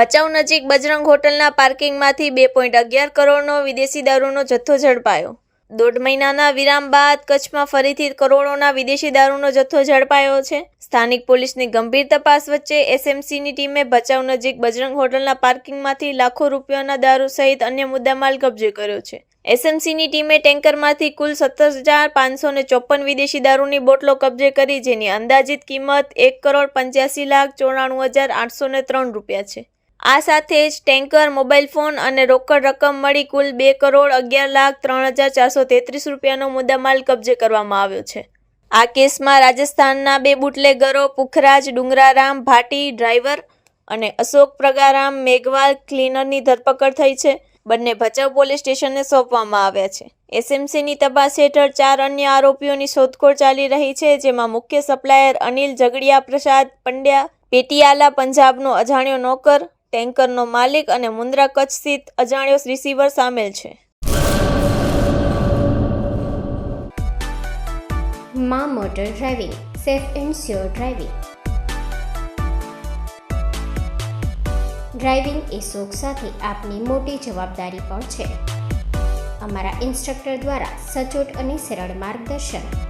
ભચાઉ નજીક બજરંગ હોટલના પાર્કિંગમાંથી બે પોઈન્ટ અગિયાર કરોડનો વિદેશી દારૂનો જથ્થો ઝડપાયો. દોઢ મહિનાના વિરામ બાદ કચ્છમાં ફરીથી કરોડોના વિદેશી દારૂનો જથ્થો ઝડપાયો છે. સ્થાનિક પોલીસની ગંભીર તપાસ વચ્ચે એસએમસીની ટીમે ભચાઉ નજીક બજરંગ હોટલના પાર્કિંગમાંથી લાખો રૂપિયાના દારૂ સહિત અન્ય મુદ્દામાલ કબજે કર્યો છે. એસએમસીની ટીમે ટેન્કરમાંથી કુલ સત્તર હજાર પાંચસો ને ચોપન વિદેશી દારૂની બોટલો કબજે કરી, જેની અંદાજિત કિંમત એક કરોડ પંચ્યાસી લાખ ચોરાણું હજાર આઠસો ત્રણ રૂપિયા છે. આ સાથે જ ટેન્કર, મોબાઈલ ફોન અને રોકડ રકમ મળી કુલ બે કરોડ અગિયાર લાખ ત્રણ હજાર ચારસો તેત્રીસ રૂપિયાનો મુદ્દામાલ કબજે કરવામાં આવ્યો છે. આ કેસમાં રાજસ્થાનના બે બુટલેગરો પુખરાજ ડુંગરારામ ભાટી, ડ્રાઈવર અને અશોક પ્રગારામ મેઘવાલ ક્લીનરની ધરપકડ થઈ છે. બંને ભચાઉ પોલીસ સ્ટેશનને સોંપવામાં આવ્યા છે. એસએમસીની તપાસ હેઠળ ચાર અન્ય આરોપીઓની શોધખોળ ચાલી રહી છે, જેમાં મુખ્ય સપ્લાયર અનિલ ઝઘડિયા પ્રસાદ પંડ્યા, પેટિયાલા પંજાબનો અજાણ્યો નોકર ટેન્કરનો માલિક અને મુન્દ્રા કચ્છ સ્થિત અજાણ્યો રિસીવર સામેલ છે. મા motor driving, safe and sure driving. Driving એ શોખ સાથે આપની મોટી જવાબદારી પણ છે. અમારા ઇન્સ્ટ્રક્ટર દ્વારા સચોટ અને સરળ માર્ગદર્શન